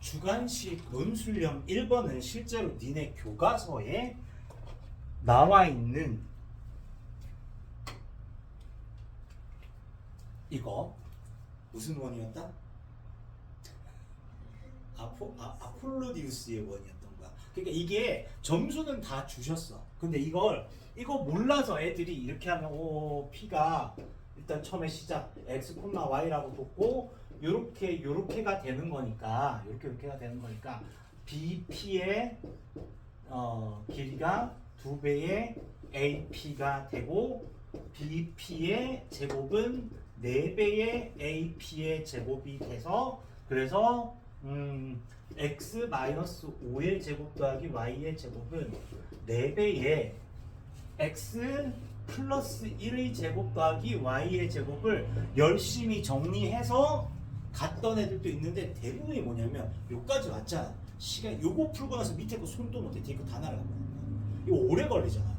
주관식 논술형 1번은 실제로 니네 교과서에 나와 있는 이거 무슨 원이었다? 아포, 아, 아폴로디우스의 원이었던 거야. 그러니까 이게 점수는 다 주셨어. 근데 이걸 이거 몰라서 애들이 이렇게 하면 오 p가 일단 처음에 시작 x, y라고 뒀고 요렇게 요렇게가 되는 거니까 요렇게 요렇게가 되는 거니까 bp의 어, 길이가 두 배의 ap가 되고 bp의 제곱은 네 배의 ap의 제곱이 돼서 그래서 음, x 마이너스 5의 제곱 더하기 y의 제곱은 4배의 x 플러스 1의 제곱 더하기 y의 제곱을 열심히 정리해서 갔던 애들도 있는데 대부분이 뭐냐면 요까지 왔잖아 시간 요거 풀고 나서 밑에 거 손도 못해 뒤에 거다 날아가는 거야. 이거 오래 걸리잖아.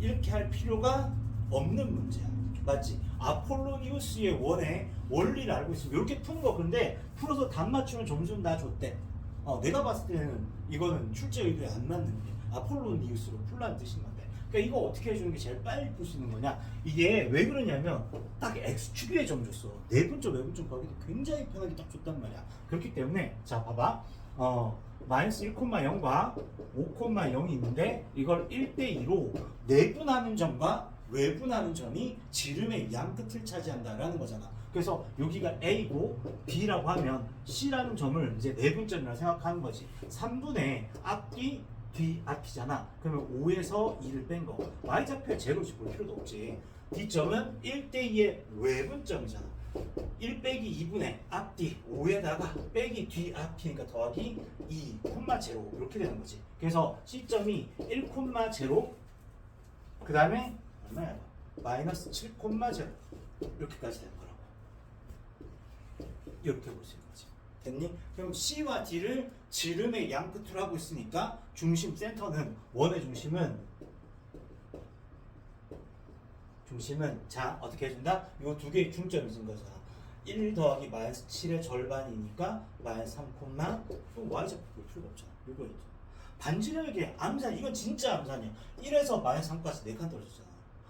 이렇게 할 필요가 없는 문제야. 맞지? 아폴로니우스의 원의 원리를 알고 있으면 이렇게 푸는 거. 근데 풀어서 답 맞추면 점수는 다 줬대. 어, 내가 봤을 때는 이거는 출제 의도에 안 맞는 게 아폴로니우스로 풀라는 뜻인 건데 그러니까 이거 어떻게 해주는 게 제일 빨리 풀수 있는 거냐 이게 왜 그러냐면 딱 x축에 점 줬어 내분점 외분점 구하기도 굉장히 편하게 딱 줬단 말이야 그렇기 때문에 자 봐봐 어 마이너스 1,0과 5,0이 있는데 이걸 1대2로 내분하는 점과 외분하는 점이 지름의 양 끝을 차지한다라는 거잖아. 그래서 여기가 A고 B라고 하면 C라는 점을 이제 내분점이라 생각하는 거지. 3분의 앞뒤 뒤 앞이잖아. 그러면 5에서 2를 뺀 거. Y좌표에 제로씩 볼 필요도 없지. D점은 1대 2의 외분점이잖아. 1 빼기 2분의 앞뒤 5에다가 빼기 뒤 앞이니까 더하기 2 콤마 제로 이렇게 되는 거지. 그래서 C점이 1 콤마 제로 그 다음에 얼마야? 마이너스 7 콤마 제로 이렇게까지 되는 거라고. 이렇게 볼 수 있는 거지. 됐니? 그럼 C와 D를 지름의 양 끝으로 하고 있으니까 중심 센터는 원의 중심은 중심은 자 어떻게 해준다? 요 두 개의 중점이 있는 거잖아. 1 더하기 마이너스 7의 절반이니까 마이너스 3 콤마 또 y좌표 볼 필요가 없잖아. 요거 있죠. 반지름에게 암산 이건 진짜 암산이야. 1에서 마이너스 3까지 4칸 떨어졌잖아.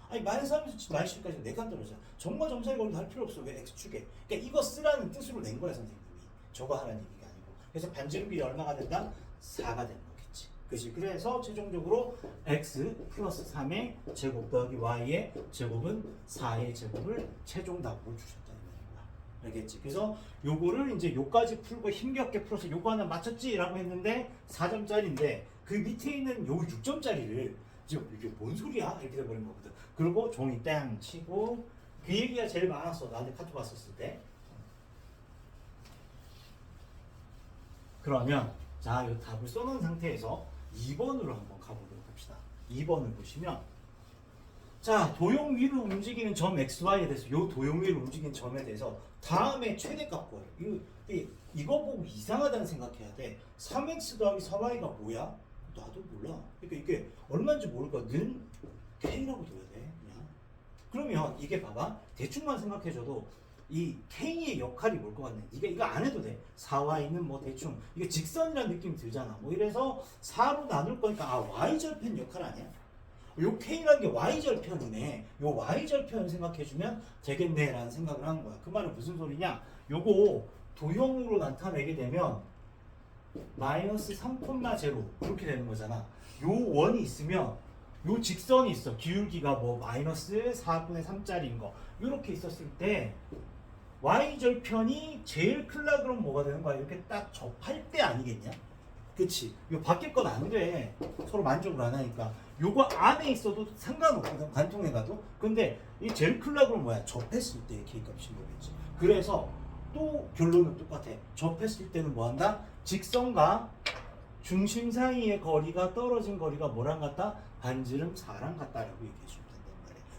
아니 마이너스 3에서 마이너스 10까지 4칸 떨어졌잖아. 정과 점사의 걸도 할 필요 없어. 왜 x축에. 그러니까 이거 쓰라는 뜻으로 낸 거야 선생님이. 저거 하라는 얘기가 아니고. 그래서 반지름비 얼마가 된다? 4가 되는 거겠지. 그지 그래서 최종적으로 x 플러스 3의 제곱 더하기 y의 제곱은 4의 제곱을 최종 답으로 주셨다. 알겠지? 그래서 요거를 이제 요까지 풀고 힘겹게 풀어서 요거 하나 맞췄지 라고 했는데 4점짜리인데 그 밑에 있는 요 6점짜리를 지금 이게 뭔 소리야? 이렇게 돼버린 거거든. 그리고 종이 땡 치고 그 얘기가 제일 많았어. 나한테 카톡 왔었을 때. 그러면 자, 이 답을 써놓은 상태에서 2번으로 한번 가보도록 합시다. 2번을 보시면 자, 도형 위를 움직이는 점 XY에 대해서 요 도형 위를 움직이는 점에 대해서 다음에 최대값 구해요. 이거 보고 이상하다는 생각해야 돼. 3X 더하기 4Y가 뭐야? 나도 몰라. 그러니까 이게 얼마인지 모르니까 는 K라고 둬야 돼. 그냥. 그러면 이게 봐봐. 대충만 생각해줘도 이 K의 역할이 뭘 것 같네. 네가 이거 안 해도 돼. 4Y는 뭐 대충 이게 직선이라는 느낌이 들잖아. 뭐 이래서 4로 나눌 거니까 아 Y절편 역할 아니야? 요 K라는 게 Y절편이네. 요 Y절편 생각해주면 되겠네라는 생각을 하는 거야. 그 말은 무슨 소리냐? 요거 도형으로 나타내게 되면 마이너스 3,0 이렇게 되는 거잖아. 요 원이 있으면 요 직선이 있어. 기울기가 뭐 마이너스 4분의 3짜리인 거. 이렇게 있었을 때 y절편이 제일 클라 그럼 뭐가 되는 거야? 이렇게 딱 접할 때 아니겠냐? 그치? 이거 바뀔 건안 돼. 서로 만족을 안 하니까. 요거 안에 있어도 상관없거든. 관통에 가도. 근데 이 제일 클라 그럼 뭐야? 접했을 때 K값이 뭐겠지. 그래서 또 결론은 똑같아. 접했을 때는 뭐 한다? 직선과 중심 사이의 거리가 떨어진 거리가 뭐랑 같다? 반지름 4랑 같다라고 얘기해 주면 된단 말이야.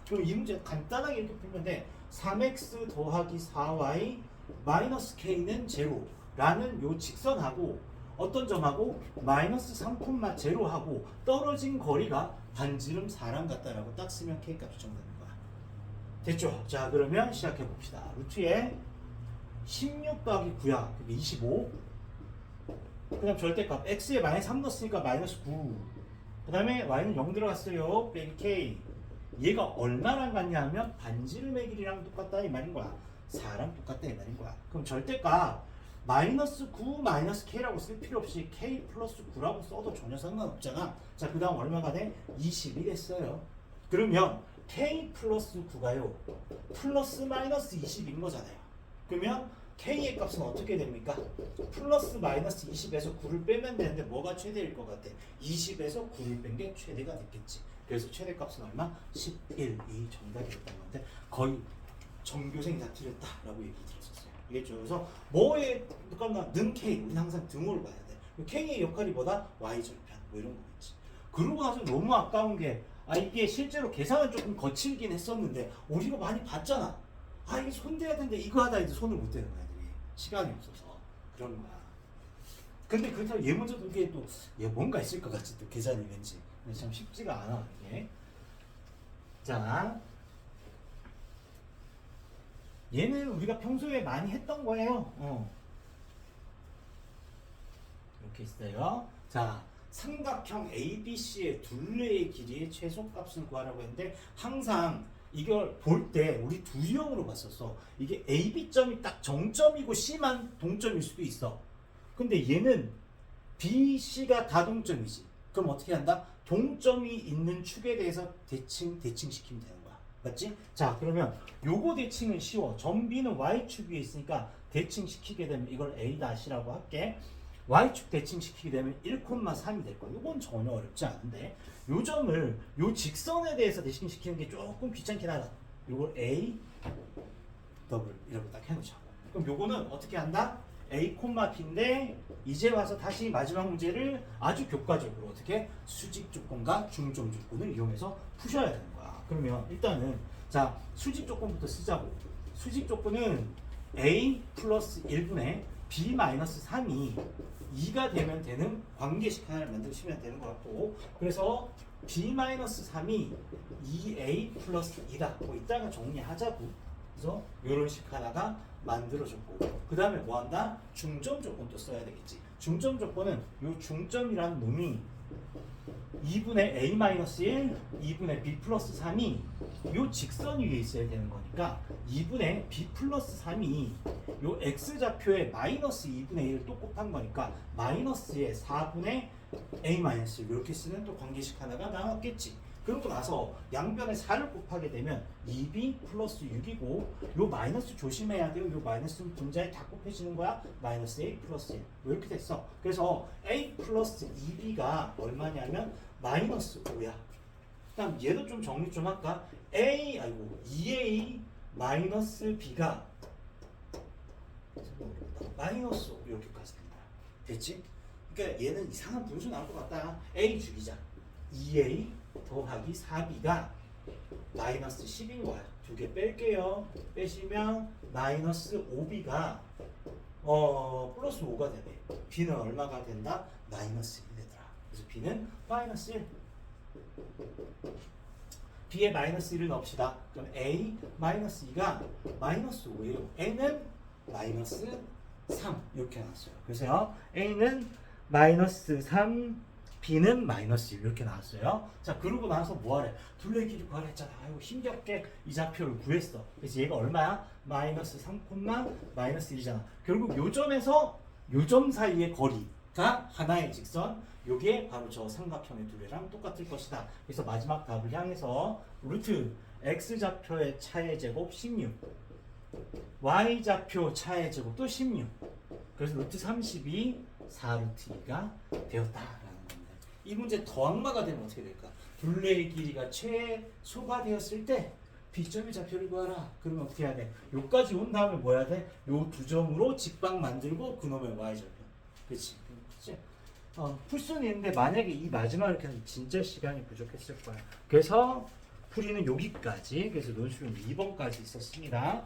그럼 이 문제 간단하게 이렇게 풀면 돼. 3x 더하기 4y 마이너스 k는 제로라는 요 직선하고 어떤 점하고 마이너스 3,0하고 떨어진 거리가 반지름 4랑 같다라고 딱 쓰면 k 값이 정되는 거야. 됐죠? 자 그러면 시작해 봅시다. 루트에 16 더하기 9야. 그게 25. 그 다음 절대값 x에 마이너스 3 넣었으니까 마이너스 9. 그 다음에 y는 0 들어갔어요. 빼기 k. 얘가 얼마랑 같냐 하면 반지름의 길이랑 똑같다 이 말인 거야. 4랑 똑같다 이 말인 거야. 그럼 절대값 마이너스 9 마이너스 k라고 쓸 필요 없이 k 플러스 9라고 써도 전혀 상관없잖아. 자, 그 다음 얼마가 돼? 20이 됐어요. 그러면 k 플러스 9가요. 플러스 마이너스 20인 거잖아요. 그러면 k의 값은 어떻게 됩니까? 플러스 마이너스 20에서 9를 빼면 되는데 뭐가 최대일 것 같아? 20에서 9를 뺀 게 최대가 됐겠지. 그래서 최대값은 얼마? 11이 정답이 됐다는 건데 거의 전교생이 다 틀렸다라고 얘기 들었었어요. 이겠죠. 그래서 뭐에 잠깐만 능 K 우리는 항상 등호를 봐야 돼. K의 역할이 뭐다? Y 절편 뭐 이런 거겠지. 그러고 나서 너무 아까운 게 아 이게 실제로 계산은 조금 거칠긴 했었는데 우리가 많이 봤잖아. 아 이게 손 대야 되는데 이거 하다 이제 손을 못 대는 거야 애들이 시간이 없어서 그런 거야. 근데 그렇다고 얘 문제도 이게 또얘 뭔가 있을 것 같지 또 계산이 왠지 근데 참 쉽지가 않아 이게. 자 얘는 우리가 평소에 많이 했던 거예요. 어. 이렇게 있어요. 자, 삼각형 ABC의 둘레의 길이의 최소값을 구하라고 했는데 항상 이걸 볼 때 우리 두 형으로 봤었어. 이게 AB점이 딱 정점이고 C만 동점일 수도 있어. 근데 얘는 B, C가 다 동점이지. 그럼 어떻게 한다? 동점이 있는 축에 대해서 대칭 대칭시키면 되는 거야. 맞지? 자, 그러면 요거 대칭은 쉬워. 점 B는 Y축 위에 있으니까 대칭시키게 되면 이걸 A-라고 할게. Y축 대칭시키게 되면 1,3이 될 거야. 이건 전혀 어렵지 않은데 요 점을 요 직선에 대해서 대칭시키는 게 조금 귀찮긴 하다. 요걸 A 더블 이렇게 딱 해놓자고. 그럼 요거는 어떻게 한다? A, B인데 이제 와서 다시 마지막 문제를 아주 교과적으로 어떻게 수직 조건과 중점 조건을 이용해서 푸셔야 되는 거야. 그러면 일단은 자 수직 조건부터 쓰자고. 수직 조건은 A 플러스 1분의 B 마이너스 3이 2가 되면 되는 관계식 하나를 만드시면 되는 것 같고 그래서 B 마이너스 3이 2A 플러스 2다. 뭐 이따가 정리하자고. 그래서 이런 식 하나가 만들어졌고 그 다음에 뭐 한다? 중점 조건도 써야 되겠지. 중점 조건은 요 중점이라는 놈이 2분의 a-1, 2분의 b 플러스 3이 요 직선 위에 있어야 되는 거니까 2분의 b 플러스 3이 요 x좌표에 마이너스 2분의 1을 또 곱한 거니까 마이너스에 4분의 a 마이너스 이렇게 쓰는 또 관계식 하나가 나왔겠지. 그러고 나서 양변에 4를 곱하게 되면 2b 플러스 6이고 요 마이너스 조심해야 돼요. 요 마이너스는 분자에 다 곱해지는 거야. 마이너스 a 플러스 1. 뭐 이렇게 됐어. 그래서 a 플러스 2b가 얼마냐면 마이너스 5야. 그다음 얘도 좀 정리 좀 할까? a 아이고 2a 마이너스 b가 마이너스 5 이렇게까지 된다. 됐지? 그러니까 얘는 이상한 분수 나올 것 같다. a 죽이자. 2a 더하기 4b가 마이너스 10인 거야. 두 개 뺄게요. 빼시면 마이너스 5b가 어 플러스 5가 되네. b는 얼마가 된다? 마이너스 1이 되더라. 그래서 b는 마이너스 1. b에 마이너스 1을 넣읍시다. 그럼 a 마이너스 2가 마이너스 5예요. a는 마이너스 3 이렇게 나왔어요. 그래서요. a는 마이너스 3 b는 마이너스 1 이렇게 나왔어요. 자 그러고 나서 뭐하래? 둘레 길이 구하라 했잖아. 아이고 힘겹게 이 좌표를 구했어. 그래서 얘가 얼마야? 마이너스 3 마이너스 1이잖아. 결국 요 점에서 요점 사이의 거리가 하나의 직선. 요게 바로 저 삼각형의 둘레랑 똑같을 것이다. 그래서 마지막 답을 향해서 루트 x 좌표의 차의 제곱 16 y 좌표 차의 제곱도 16 그래서 루트 32 4루트 2가 되었다라는 겁니다. 이 문제 더 악마가 되면 어떻게 될까? 둘레의 길이가 최소가 되었을 때 B점의 좌표를 구하라. 그러면 어떻게 해야 돼? 요까지 온 다음에 뭐 해야 돼? 요 두 점으로 직방 만들고 그놈의 Y절편. 그치? 그치? 어, 풀 수는 있는데 만약에 이 마지막 이렇게 하면 진짜 시간이 부족했을 거야. 그래서 풀이는 여기까지. 그래서 논술은 2번까지 있었습니다.